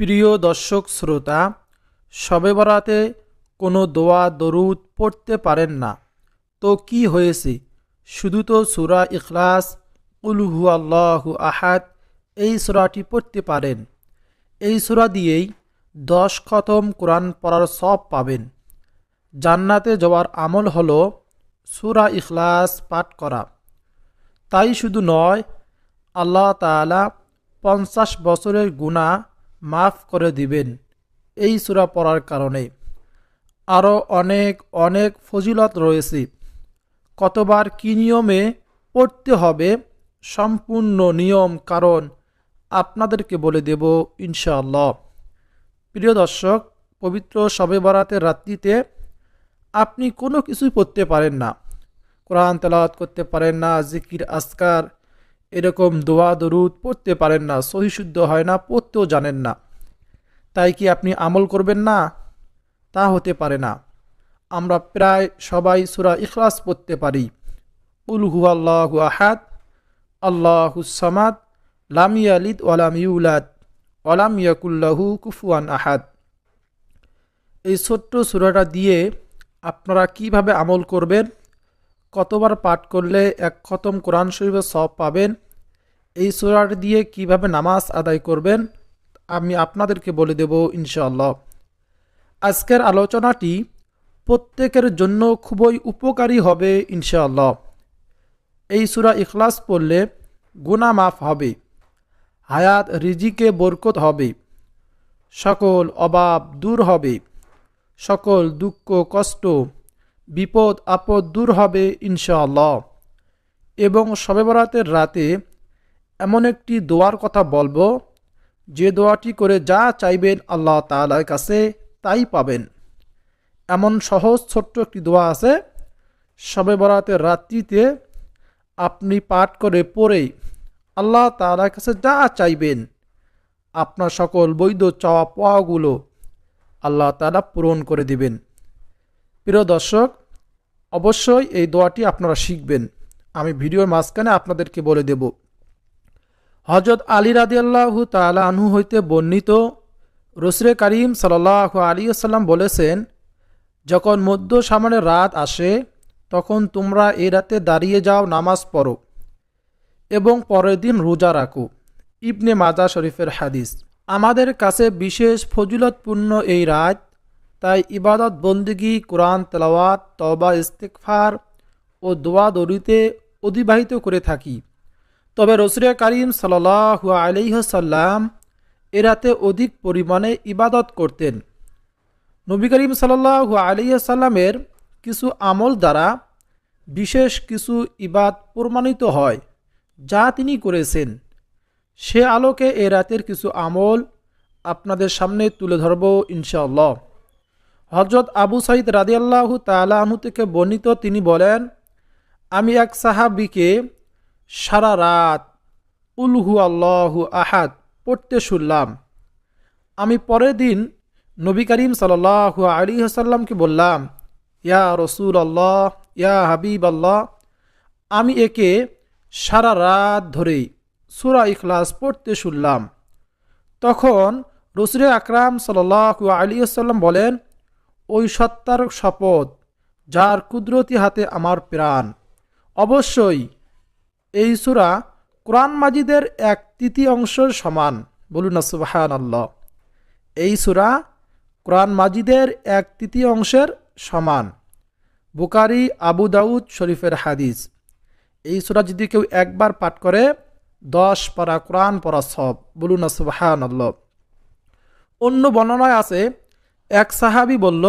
প্রিয় দর্শক শ্রোতা, শবে বরাতে কোনো দোয়া দরুদ পড়তে পারেন না। তো কি হয়েছে? শুধু তো সুরা ইখলাস উলহু আল্লাহু আহাদ এই সুরাটি পড়তে পারেন। এই সুরা দিয়েই দশ খতম কোরআন পড়ার সব পাবেন। জান্নাতে যাওয়ার আমল হলো সুরা ইখলাস পাঠ করা। তাই শুধু নয়, আল্লাহ তাআলা পঞ্চাশ বছরের গুণা মাফ করে দিবেন এই সূরা পড়ার কারণে। আরও অনেক অনেক ফজিলত রয়েছে। কতবার কী নিয়মে পড়তে হবে সম্পূর্ণ নিয়ম, কারণ আপনাদেরকে বলে দেব ইনশাআল্লাহ। প্রিয় দর্শক, পবিত্র শবে বরাতের রাত্রিতে আপনি কোনো কিছুই পড়তে পারেন না। কোরআন তেলাওয়াত করতে পারেন না, জিকির আসকার এরকম দোয়া, দরুদ পড়তে পারেন না, সহিশুদ্ধ হয় না, পড়তেও জানেন না। তাই কি আপনি আমল করবেন না? তা হতে পারে না। আমরা প্রায় সবাই সুরা ইখলাস পড়তে পারি। উলহু আল্লাহু আহাদ, আল্লাহু সামাদ, লাম ইয়ালিদ ওয়ালাম ইউলাদ ওয়ালাম ইয়াকুল্লাহু কুফুয়ান আহাদ। এই ছোট্ট সুরাটা দিয়ে আপনারা কীভাবে আমল করবেন? কতবার পাঠ করলে এক খতম কোরআন শরীফের সব পাবেন? এই সুরাটি দিয়ে কীভাবে নামাজ আদায় করবেন? আমি আপনাদেরকে বলে দেব ইনশাআল্লাহ। আজকের আলোচনাটি প্রত্যেকের জন্য খুবই উপকারী হবে ইনশাআল্লাহ। এই সুরা ইখলাস পড়লে গুণা মাফ হবে, হায়াত, রিজিকে বরকত হবে, সকল অভাব দূর হবে, সকল দুঃখ, কষ্ট বিপদ, আপদ দূর হবে ইনশাআল্লাহ। এবং শবে বরাতের রাতে এমন একটি দোয়ার কথা বলব, যে দোয়াটি করে যা চাইবেন আল্লাহ তালার কাছে তাই পাবেন। এমন সহজ ছোট্ট একটি দোয়া আছে শবে বরাতের রাত্রিতে আপনি পাঠ করে পড়েই আল্লাহ তালার কাছে যা চাইবেন, আপনার সকল বৈধ চাওয়া পাওয়াগুলো আল্লাহ তালা পূরণ করে দিবেন। প্রিয় দর্শক অবশ্যই এই দোয়াটি আপনারা শিখবেন। আমি ভিডিওর মাঝখানে আপনাদেরকে বলে দেব। হজরত আলী রাদি আল্লাহ তালা আনহু হইতে বর্ণিত রসরে করিম সাল্লাহ আলী আসাল্লাম বলেছেন, যখন মধ্য সামনে রাত আসে, তখন তোমরা এই রাতে দাঁড়িয়ে যাও, নামাজ পড়ো এবং পরের দিন রোজা রাখো। ইবনে মাজা শরীফের হাদিস। আমাদের কাছে বিশেষ ফজিলতপূর্ণ এই রাত তাই ইবাদত, বন্দিগি, কোরআন, তেলাওয়াত তবা ইস্তেকফার ও দোয়া দড়িতে অতিবাহিত করে থাকি। তবে রসুরিয়া করিম সাল্লাহ আলিহসাল্লাম এ রাতে অধিক পরিমাণে ইবাদত করতেন। নবী করিম সাল্লাহ আলিয়াসাল্লামের কিছু আমল দ্বারা বিশেষ কিছু ইবাদ প্রমাণিত হয়, যা তিনি করেছেন। সে আলোকে এ রাতের কিছু আমল আপনাদের সামনে তুলে ধরব ইনশাআল্লাহ। হজরত আবু সাইদ রাদিয়াল্লাহ তালাহু থেকে বর্ণিত তিনি বলেন, আমি এক সাহাবিকে সারা রাত উলহু আল্লাহু আহাদ পড়তে শুনলাম। আমি পরের দিন নবী করিম সাল্লাহু আলী হাসাল্লামকে বললাম, ইয়া রসুল আল্লাহ ইয়া হাবিব আল্লাহ আমি একে সারা রাত ধরেই সুরা ইখলাস পড়তে শুনলাম। তখন রসুরে আকরাম সাল্লাহু আলী আসাল্লাম বলেন ওই সত্তার শপথ, যার কুদরতি হাতে আমার প্রাণ। অবশ্যই এই সুরা কোরআন মাজিদের এক তৃতীয়াংশের সমান। বলুন সুবাহান আল্লাহ এই সুরা কোরআন মাজিদের এক তৃতীয় অংশের সমান। বুকারি আবু দাউদ শরীফের হাদিস। এই সুরা যদি কেউ একবার পাঠ করে, দশ পারা কোরআন পড়া সব। বলুন সুবাহান আল্লাহ অন্য বর্ণনায় আছে এক সাহাবি বলল,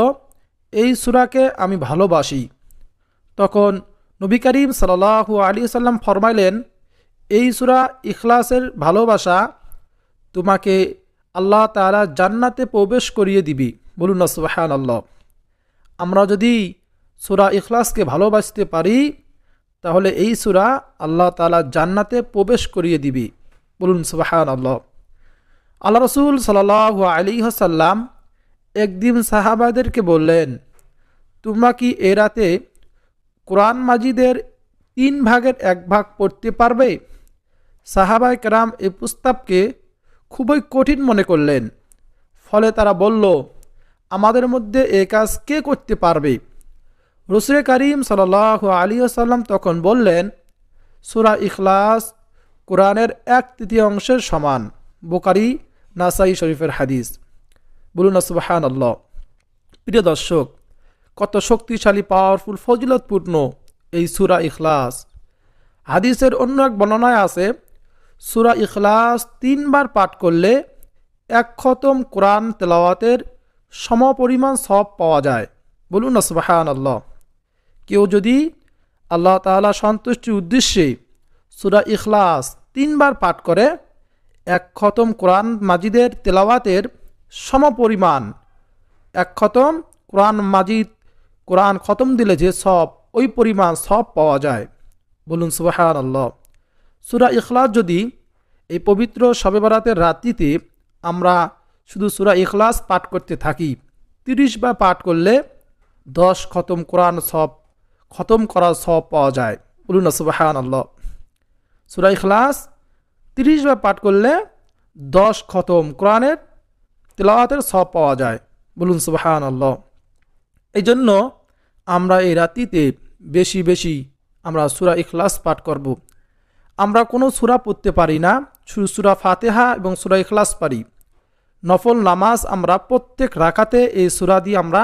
এই সুরাকে আমি ভালোবাসি। তখন নবী করিম সাল্লাহু আলী সাল্লাম ফরমাইলেন, এই সুরা ইখলাসের ভালোবাসা তোমাকে আল্লাহ তালা জান্নাতে প্রবেশ করিয়ে দিবি। বলুন না সুবাহান আল্লাহ আমরা যদি সুরা ইখলাসকে ভালোবাসতে পারি, তাহলে এই সুরা আল্লাহ তালা জান্নাতে প্রবেশ করিয়ে দিবি। বলুন সুবাহান আল্লাহ আল্লাহ রসুল সাল্লাহ আলী হাসাল্লাম একদিন সাহাবাদেরকে বললেন, তোমরা কি এ রাতে কোরআন মাজিদের তিন ভাগের এক ভাগ পড়তে পারবে? সাহাবাই কেরাম এ প্রস্তাবকে খুবই কঠিন মনে করলেন। ফলে তারা বলল, আমাদের মধ্যে এ কাজ কে করতে পারবে? রসুল করিম সাল আলী আসাল্লাম তখন বললেন, সুরা ইখলাস কোরআনের এক তৃতীয় অংশের সমান বোকারি নাসাই শরীফের হাদিস। বলুন সুবাহান আল্লাহ প্রিয় দর্শক, কত শক্তিশালী পাওয়ারফুল ফজিলতপূর্ণ এই সুরা ইখলাস। হাদিসের অন্য এক বর্ণনায় আছে, সুরা ইখলাস তিনবার পাঠ করলে এক খতম কোরআন তেলাওয়াতের সমপরিমাণ সব পাওয়া যায়। বলুন না সুবাহান আল্লাহ কেউ যদি আল্লাহ তাআলা সন্তুষ্টির উদ্দেশ্যে সুরা ইখলাস তিনবার পাঠ করে, এক খতম কোরআন মাজিদের তেলাওয়াতের সমপরিমাণ। এক খতম, কোরআন মাজিদ, কোরআন খতম দিলে যে সব, ওই পরিমাণ সব পাওয়া যায়। বলুন সুবাহান আল্লাহ সুরা ইখলাস যদি এই পবিত্র শবে বরাতের রাত্রিতে আমরা শুধু সুরা ইখলাস পাঠ করতে থাকি, তিরিশ বার পাঠ করলে দশ খতম কোরআন সব, খতম করার সব পাওয়া যায়। বলুন সুবাহান আল্লাহ সুরা ইখলাস তিরিশ বার পাঠ করলে দশ খতম কোরআনের তেলাওয়াতের সব পাওয়া যায় বলুন সুবাহান আল্লাহ এই জন্য আমরা এই রাতিতে বেশি বেশি আমরা সুরা ইখলাস পাঠ করব। আমরা কোনো সুরা পড়তে পারি না সুরা ফাতেহা এবং সুরা ইখলাস পারি নফল নামাজ আমরা প্রত্যেক রাখাতে এই সুরা দিয়ে আমরা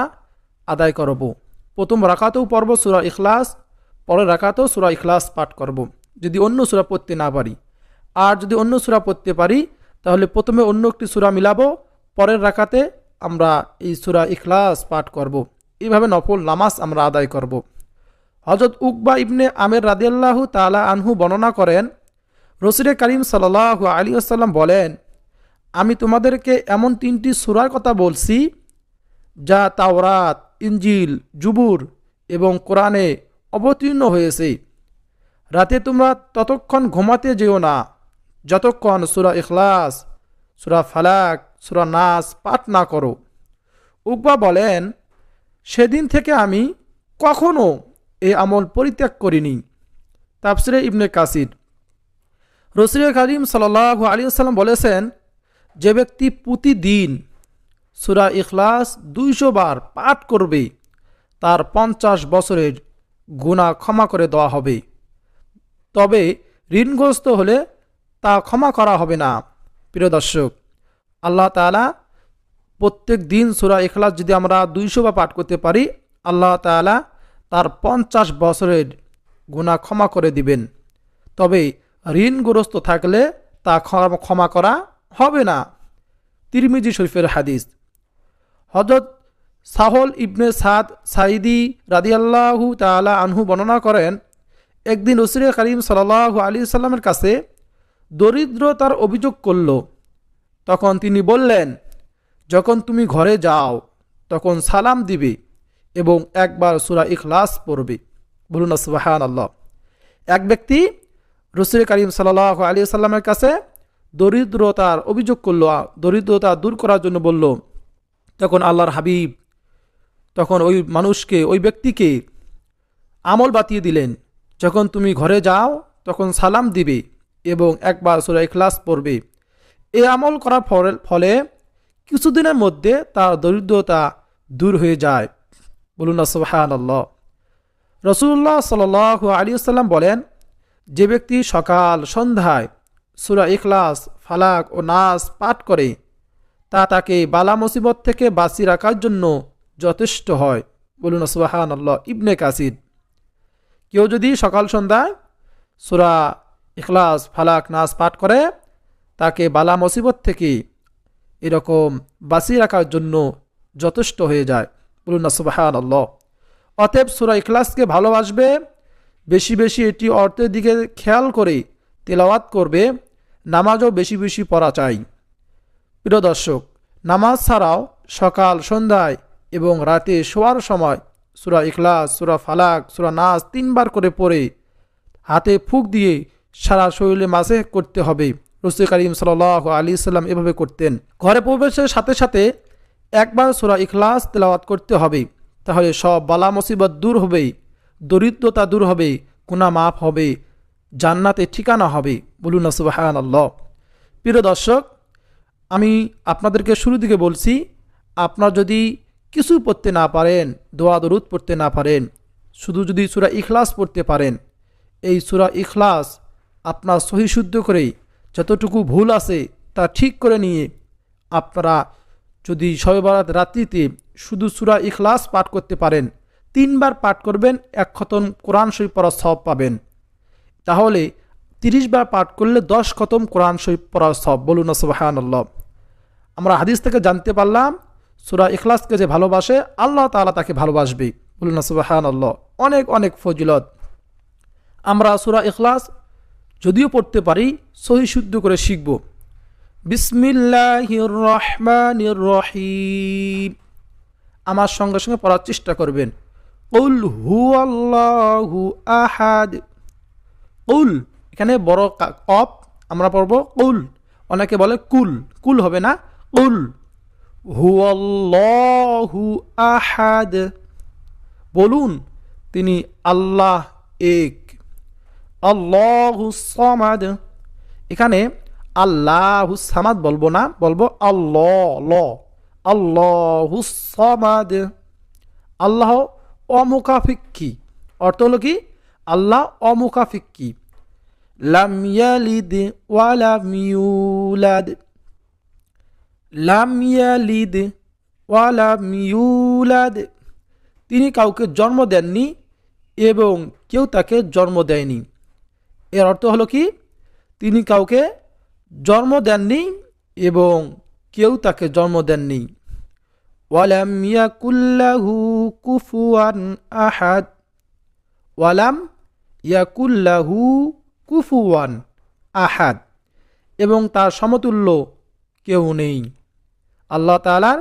আদায় করব। প্রথম রাখাতেও পড়ব সুরা ইখলাস, পরের রাখাতেও সুরা ইখলাস পাঠ করব। যদি অন্য সুরা পড়তে না পারি আর যদি অন্য সুরা পড়তে পারি, তাহলে প্রথমে অন্য একটি সুরা মিলাবো পরের রাখাতে আমরা এই সুরা ইখলাস পাঠ করব। এইভাবে নফল নামাজ আমরা আদায় করব। হজরত উকবা ইবনে আমের রাদিয়াল্লাহু তালা আনহু বর্ণনা করেন রসুরে করিম সাল্লাহ আলী আসাল্লাম বলেন, আমি তোমাদেরকে এমন তিনটি সুরার কথা বলছি, যা তাওরাত ইঞ্জিল জুবুর এবং কোরআনে অবতীর্ণ হয়েছে রাতে তোমরা ততক্ষণ ঘুমাতে যেও না যতক্ষণ সুরা ইখলাস, সুরা ফালাক সুরা নাস পাঠ না করো। উকবা বলেন, সেদিন থেকে আমি কখনো এ আমল পরিত্যাগ করিনি। তাপসিরে ইবনে কাসির। রসুল করিম সাল্লাহ আলী সাল্লাম বলেছেন, যে ব্যক্তি প্রতিদিন সুরা ইখলাস দুইশো বার পাঠ করবে, তার পঞ্চাশ বছরের গুণা ক্ষমা করে দেওয়া হবে। তবে ঋণগ্রস্ত হলে তা ক্ষমা করা হবে না। প্রিয় দর্শক আল্লাহ তালা প্রত্যেক দিন সুরা ইখলাস যদি আমরা দুইশো বার পাঠ করতে পারি, আল্লাহ তালা তার পঞ্চাশ বছরের গুণা ক্ষমা করে দিবেন। তবে ঋণগ্রস্ত থাকলে তা ক্ষমা করা হবে না। তিরমিজি শরীফের হাদিস হজরত সাহল ইবনে সাদ সাইদি রাদিয়াল্লাহু তালা আনহু বর্ণনা করেন, একদিন রসুল করিম সাল্লাহ আলী সাল্লামের কাছে দরিদ্রতার অভিযোগ করল। তখন তিনি বললেন, যখন তুমি ঘরে যাও, তখন সালাম দিবে এবং একবার সুরা ইখলাস পড়বে। বলুন সুবাহান আল্লাহ এক ব্যক্তি রসুল করিম সাল্লাহ আলী সাল্লামের কাছে দরিদ্রতার অভিযোগ করল দরিদ্রতা দূর করার জন্য বলল, তখন আল্লাহর হাবিব তখন ওই মানুষকে, ওই ব্যক্তিকে আমল বাতিয়ে দিলেন। যখন তুমি ঘরে যাও, তখন সালাম দিবে এবং একবার সুরা ইখলাস পড়বে। এ আমল করার ফলে কিছুদিনের মধ্যে তার দরিদ্রতা দূর হয়ে যায়। বলুন সুবাহান আল্লাহ রসুল্লাহ সাল আলী সাল্লাম বলেন, যে ব্যক্তি সকাল, সন্ধ্যায় সুরা ইখলাস, ফালাক ও নাস পাঠ করে, তা তাকে বালা মুসিবত থেকে বাঁচিয়ে রাখার জন্য যথেষ্ট হয়। বলুন সুবাহান আল্লাহ ইবনে কাসিদ কেউ যদি সকাল, সন্ধ্যায় সুরা ইখলাস, ফালাক, নাস পাঠ করে তাকে বালা মুসিবত থেকে এরকম বাঁচিয়ে রাখার জন্য যথেষ্ট হয়ে যায়। বলুন না সুবাহান আল্লাহ অতএব সুরা ইখলাসকে ভালোবাসবে, বেশি বেশি এটি অর্থের দিকে খেয়াল করে তেলাওয়াত করবে, নামাজও বেশি বেশি পড়া চাই। প্রিয় দর্শক, নামাজ ছাড়াও সকাল, সন্ধ্যায় এবং রাতে শোয়ার সময় সুরা ইখলাস, সুরা ফালাক, সুরা নাচ তিনবার করে পড়ে হাতে ফুক দিয়ে সারা শরীরে মাসে করতে হবে। রসুল করিম সাল আলী সাল্লাম এভাবে করতেন। ঘরে প্রবেশের সাথে সাথে একবার সুরা ইখলাস তেলাওয়াত করতে হবে। তাহলে সব বালা মুসিবত দূর হবে, দরিদ্রতা দূর হবে গুণা মাফ হবে জান্নাতে ঠিকানা হবে। বলুন সুবাহান আল্লাহ প্রিয় দর্শক, আমি আপনাদেরকে শুরু দিকে বলছি, আপনার যদি কিছু পড়তে না পারেন, দোয়া দরুদ পড়তে না পারেন, শুধু যদি সুরা ইখলাস পড়তে পারেন, এই সুরা ইখলাস আপনার সহি শুদ্ধ করে যতটুকু ভুল আছে তা ঠিক করে নিয়ে আপনারা যদি শবে রাত্রিতে শুধু সুরা ইখলাস পাঠ করতে পারেন, তিনবার পাঠ করবেন, এক খতম কোরআন শরীফ পড়ার সব পাবেন। তাহলে তিরিশ বার পাঠ করলে দশ খতম কোরআন শরীফ পড়ার সব বলুন সুবাহান আল্লাহ আমরা হাদিস থেকে জানতে পারলাম, সুরা ইখলাসকে যে ভালোবাসে, আল্লাহ তাআলা তাকে ভালোবাসবে। বলুন সুবাহান আল্লাহ অনেক অনেক ফজিলত। আমরা সুরা ইখলাস যদিও পড়তে পারি, সহি শুদ্ধ করে শিখব। বিসমিল্লাহির রহমানির রহিম আমার সঙ্গে সঙ্গে পড়ার চেষ্টা করবেন। উল হু আল্লাহু আহাদ। উল এখানে বড় কপ আমরা পড়ব উল অনেকে বলে কুল কুল হবে না উল হু আল্লাহু আহাদ। বলুন, তিনি আল্লাহ এক। সামাদ। এখানে আল্লাহু সামাদ বলব না, বলব আল্লাহ। ল সামাদ। আল্লাহ অমুখাফিক্ষি অর্থ হলো কি? আল্লাহ অমুখাফিক্ষি লাম ইয়ালিদ ওয়ালাম ইউলাদ। লাম ইয়ালিদ ওয়ালাম ইউলাদ। তিনি কাউকে জন্ম দেননি এবং কেউ তাকে জন্ম দেয়নি। এর অর্থ হলো কি? তিনি কাউকে জন্ম দেননি এবং কেউ তাকে জন্ম দেননি। ওয়ালাম ইয়াকুল্লাহু কুফুয়ান আহাদ। ওয়ালাম ইয়াকুল্লাহু কুফুয়ান আহাদ। এবং তার সমতুল্য কেউ নেই। আল্লাহ তাআলার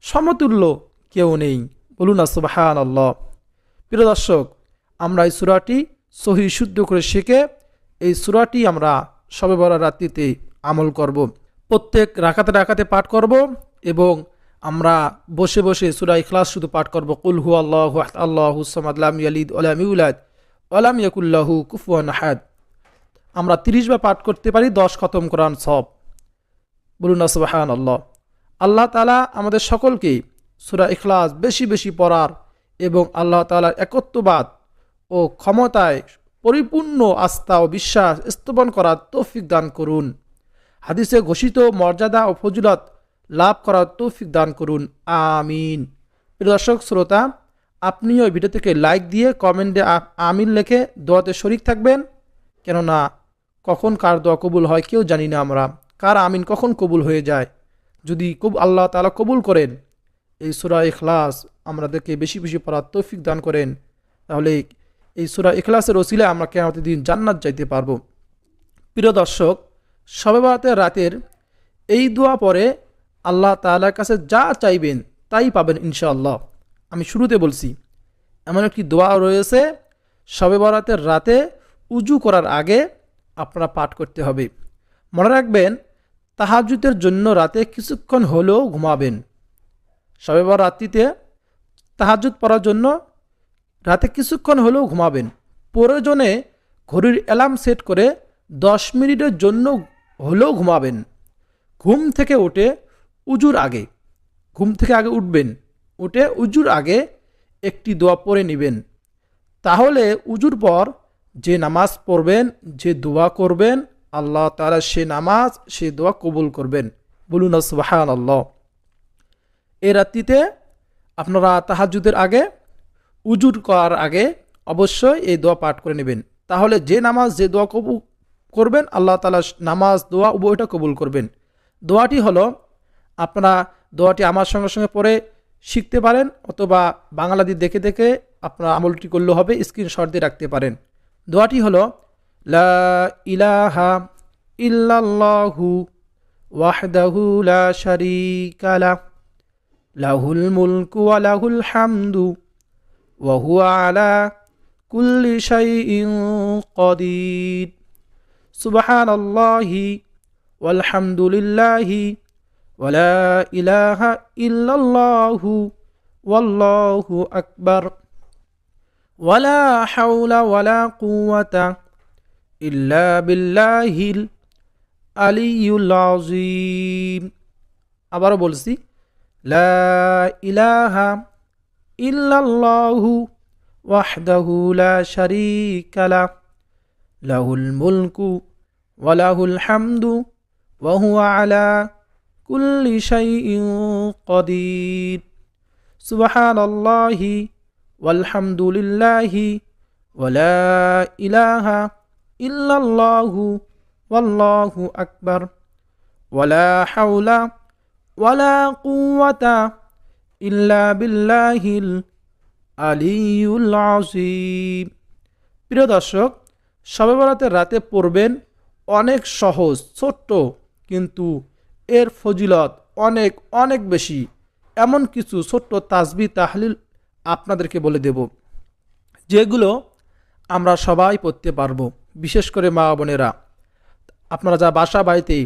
সমতুল্য কেউ নেই। বলুন সুবাহান আল্লাহ প্রিয় দর্শক, আমরা এই সুরাটি সহি শুদ্ধ করে শিখে এই সুরাটি আমরা সবে বড় রাত্রিতে আমল করব। প্রত্যেক রাখাতে রাখাতে পাঠ করব এবং আমরা বসে বসে সুরা ইখলাস শুধু পাঠ করব। কুল হু আল্লাহ আল্লাহ সামাদলাম ইয়ালিদ ওলাম ইউলাদ ওলাম ইয়াকুল্লাহু কুফুয়ান আহাদ। আমরা তিরিশ বার পাঠ করতে পারি, দশ খতম কোরআন সব। বলুন সুবাহান আল্লাহ আল্লাহ তালা আমাদের সকলকে সুরা ইখলাস বেশি বেশি পড়ার এবং আল্লাহ তালার একত্ববাদ ও ক্ষমতায় পরিপূর্ণ আস্থা ও বিশ্বাস স্থাপন করার তৌফিক দান করুন। হাদিসে ঘোষিত মর্যাদা ও ফজিলত লাভ করার তৌফিক দান করুন। আমিন। প্রিয় দর্শক, শ্রোতা, আপনিও ভিডিও থেকে লাইক দিয়ে কমেন্টে আমিন লিখে দোয়াতে শরিক থাকবেন। কেননা, কখন কার দোয়া কবুল হয় কেউ জানি না আমরা। কার আমিন কখন কবুল হয়ে যায়? যদি কব আল্লাহ তালা কবুল করেন, এই সুরা ইখলাস আমাদেরকে বেশি বেশি পড়ার তৌফিক দান করেন, তাহলে এই সুরা ইখলাসের ওসিলে আমরা কেমতের দিন জান্নাত যাইতে পারব। প্রিয় দর্শক, সবে বরাতের রাতের এই দোয়া পরে আল্লাহ তাআলার কাছে যা চাইবেন তাই পাবেন ইনশাআল্লাহ। আমি শুরুতে বলছি, এমন একটি দোয়া রয়েছে, সবে বরাতের রাতে উজু করার আগে আপনারা পাঠ করতে হবে। মনে রাখবেন তাহাজুদের জন্য রাতে কিছুক্ষণ হলেও ঘুমাবেন। বড় রাত্রিতে তাহাজুদ পড়ার জন্য রাতে কিছুক্ষণ হলেও ঘুমাবেন। প্রয়োজনে ঘড়ির অ্যালার্ম সেট করে দশ মিনিটের জন্য হলেও ঘুমাবেন। ঘুম থেকে উঠে উজুর আগে, ঘুম থেকে আগে উঠবেন, উঠে উজুর আগে একটি দোয়া পড়ে নেবেন। তাহলে উজুর পর যে নামাজ পড়বেন, যে দোয়া করবেন, আল্লাহ তারা সে নামাজ, সে দোয়া কবুল করবেন। বলুন সুবাহান আল্লাহ এই রাত্রিতে আপনারা তাহাজুদের আগে উজুর করার আগে অবশ্যই এই দোয়া পাঠ করে নেবেন। তাহলে যে নামাজ যে দোয়া কবু, করবেন, আল্লাহ তালা নামাজ, দোয়া উভয়টা কবুল করবেন। দোয়াটি হলো, আপনারা দোয়াটি আমার সঙ্গে সঙ্গে পরে শিখতে পারেন অথবা বাংলাদি দেখে দেখে আপনারা আমলটি করলে হবে, স্ক্রিনশট দিয়ে রাখতে পারেন। দোয়াটি হলো, লা ইলাহা ওয়াহদাহু লা শারীকা লাহ লাহুল মুলকু ওয়া লাহুল হামদু। ওয়া হুয়া আলা কুল্লি শাইইন কদির সুবহানাল্লাহি ওয়ালহামদুলিল্লাহি ওয়ালা ইলাহা ইল্লাল্লাহু ওয়াল্লাহু আকবার ওয়ালা হাওলা ওয়ালা কুওয়াতা ইল্লা বিল্লাহিল আলিয়ুল আযীম আবারও বলছি, লা ইলাহা ইল্লাল্লাহু ওয়াহদাহু লা শারীকা লা, লাহুল মুলকু ওয়া লাহুল হামদু ওয়া হুয়া আলা কুল্লি শাইইন কাদির সুবহানাল্লাহি ওয়ালহামদুলিল্লাহি ওয়া লা ইলাহা ইল্লাল্লাহু ওয়াল্লাহু আকবার। ওয়ালা হাওলা ওয়ালা কুওয়াতা ইল্লা বিল্লাহিল প্রিয় দর্শক শবে বরাতের রাতে পড়বেন অনেক সহজ, ছোট্ট, কিন্তু এর ফজিলত অনেক অনেক বেশি। এমন কিছু ছোট্ট তাজবি তাহলিল আপনাদেরকে বলে দেব, যেগুলো আমরা সবাই পড়তে পারব, বিশেষ করে মা বোনেরা। আপনারা যা বাসা বাড়িতে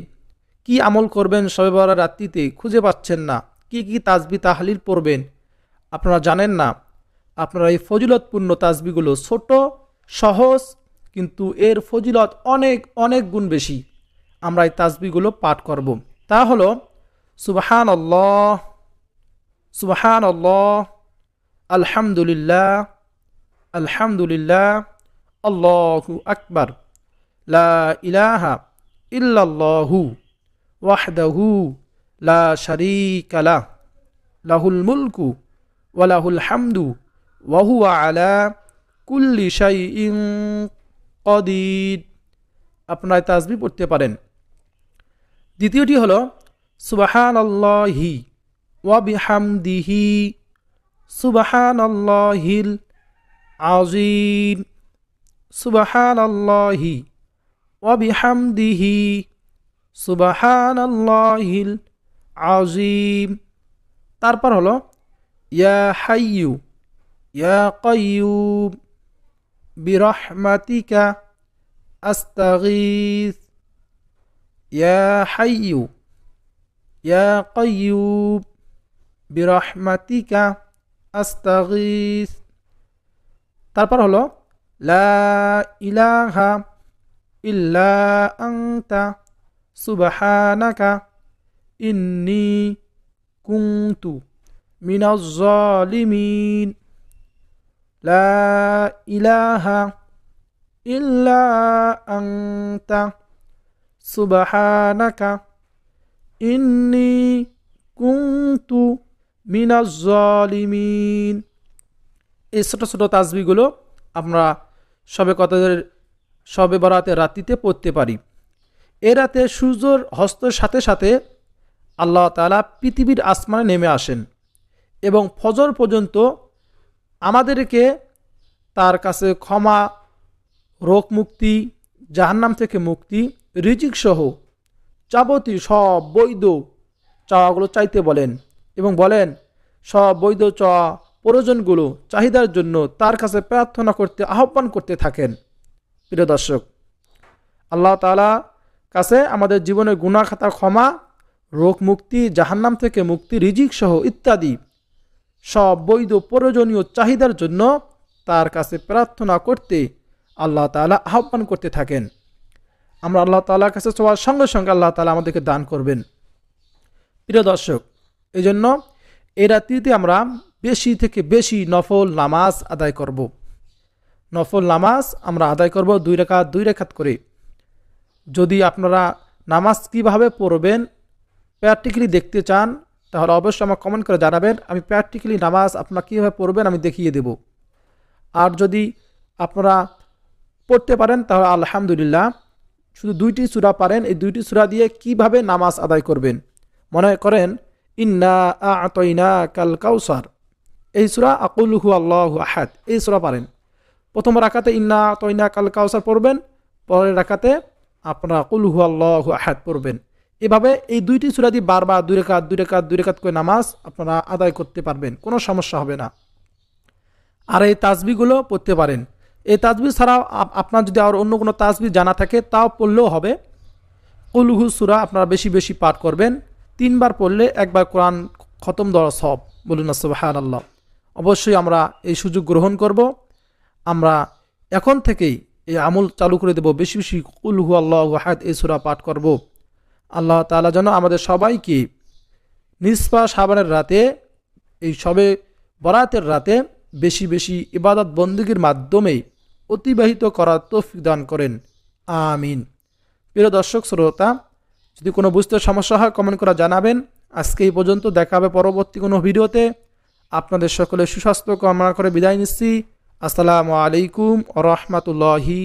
কি আমল করবেন সবে বড় রাত্রিতে খুঁজে পাচ্ছেন না। কি কি তাজবি তাহলিল পড়বেন? আপনারা জানেন না। আপনারা এই ফজিলতপূর্ণ তাজবিগুলো ছোট, সহজ, কিন্তু এর ফজিলত অনেক অনেক গুণ বেশি। আমরা এই তাজবিগুলো পাঠ করব। তা হলো সুবাহান আল্লাহ সুবাহান আল্লাহ আলহামদুলিল্লাহ আলহামদুলিল্লাহ, আল্লাহু আকবার, লা ইলাহা ইল্লাল্লাহু ওয়াহদাহু লা শারীকা লাহ লাহুল মুলকু ওয়া লাহুল হামদু ওয়া হুয়া আলা কুল্লি শাইইন কদির। আপনারা এই তাসবি পড়তে পারেন। দ্বিতীয়টি হল সুবাহান আল্লাহি ওয়া বিহামদিহি সুবাহান আল্লাহিল আজিম সুবাহান আল্লাহি ওয়া বিহামদিহি সুবাহান আল্লাহিল আজিম তারপর হলো, ইয়া হাইয়ু, ইয়া কাইয়ুম, বিরহমাতিকা আস্তাগীথ ইয়া হাইয়ু, ইয়া কাইয়ুম, বিরহমাতিকা আস্তাগীথ তারপর হলো, লা ইলাহা ইল্লা আংতা সুবহানাকা ইন্নি কুনতু মিনাজ জালিমিন লা ইলাহা ইল্লা আংতা সুবহানাকা ইন্নি কুনতু মিনাজ জালিমিন এই ছোটো ছোটো তাসবিগুলো আমরা সবে কতদের, সবে বরাতে রাত্রিতে পড়তে পারি। এ রাতে সূর্যর হস্তের সাথে সাথে আল্লাহ তালা পৃথিবীর আসমানে নেমে আসেন এবং ফজর পর্যন্ত আমাদেরকে তার কাছে ক্ষমা, রোগ মুক্তি, জাহান্নাম থেকে মুক্তি, রিজিক সহ যাবতীয় সব বৈধ চাওয়াগুলো চাইতে বলেন এবং বলেন, সব বৈধ চাওয়া প্রয়োজনগুলো চাহিদার জন্য তার কাছে প্রার্থনা করতে, আহ্বান করতে থাকেন। প্রিয় দর্শক, আল্লাহ তালা কাছে আমাদের জীবনের গুণা খাতা ক্ষমা রোগ মুক্তি জাহান্নাম থেকে মুক্তি, রিজিক সহ ইত্যাদি সব বৈধ প্রয়োজনীয় চাহিদার জন্য তার কাছে প্রার্থনা করতে আল্লাহ তালা আহ্বান করতে থাকেন। আমরা আল্লাহ তালার কাছে চাওয়ার সঙ্গে সঙ্গে আল্লাহ তালা আমাদেরকে দান করবেন। প্রিয় দর্শক এই জন্য এই রাত্রিতে আমরা বেশি থেকে বেশি নফল নামাজ আদায় করব। নফল নামাজ আমরা আদায় করব দুই রেখাত দুই রেখাত করে। যদি আপনারা নামাজ কীভাবে পড়বেন প্র্যাকটিক্যালি দেখতে চান, তাহলে অবশ্যই আমার কমেন্ট করে জানাবেন। আমি প্র্যাকটিক্যালি নামাজ আপনারা কীভাবে পড়বেন আমি দেখিয়ে দেব। আর যদি আপনারা পড়তে পারেন, তাহলে আলহামদুলিল্লাহ, শুধু দুইটি সুরা পারেন। এই দুইটি সুরা দিয়ে কীভাবে নামাজ আদায় করবেন? মনে করেন, ইন্না আতইনা কাল কাউসার। এই সুরা আকুলহু আল্লাহ আহাদ। এই সুরা পারেন। প্রথম রাখাতে ইন্না তৈনা কাল কাউসার পড়বেন। পরের রাখাতে আপনারা কুলহু আল্লাহ আহাদ পড়বেন। এভাবে এই দুইটি সুরা দিয়ে বারবার দুই রেখাত দুই রেখাত দুই রেখাত করে নামাজ আপনারা আদায় করতে পারবেন, কোনো সমস্যা হবে না। আর এই তাজবিগুলো পড়তে পারেন। এই তাজবি ছাড়াও আপনার যদি আর অন্য কোনো তাজবি জানা থাকে, তাও পড়লেও হবে। কুলহু সুরা আপনারা বেশি বেশি পাঠ করবেন। তিনবার পড়লে একবার কোরআন খতম দেওয়া সব বলুন সুবাহান আল্লাহ অবশ্যই আমরা এই সুযোগ গ্রহণ করব। আমরা এখন থেকেই এই আমল চালু করে দেব। বেশি বেশি কুলহু আল্লাহ ওয়াহাদ এই সুরা পাঠ করব। আল্লাহ তালা যেন আমাদের সবাইকে নিসফা সাবানের রাতে, এই সবে বরাতের রাতে বেশি বেশি ইবাদত বন্দুকির মাধ্যমে অতিবাহিত করার তৌফিক দান করেন। আমিন। প্রিয় দর্শক, শ্রোতা, যদি কোনো বুঝতে সমস্যা হয় কমেন্ট করে জানাবেন। আজকে এই পর্যন্ত দেখা হবে পরবর্তী কোনো ভিডিওতে। আপনাদের সকলে সুস্বাস্থ্য কামনা করে বিদায় নিচ্ছি। আসসালামু আলাইকুম ও রহমতুল্লাহি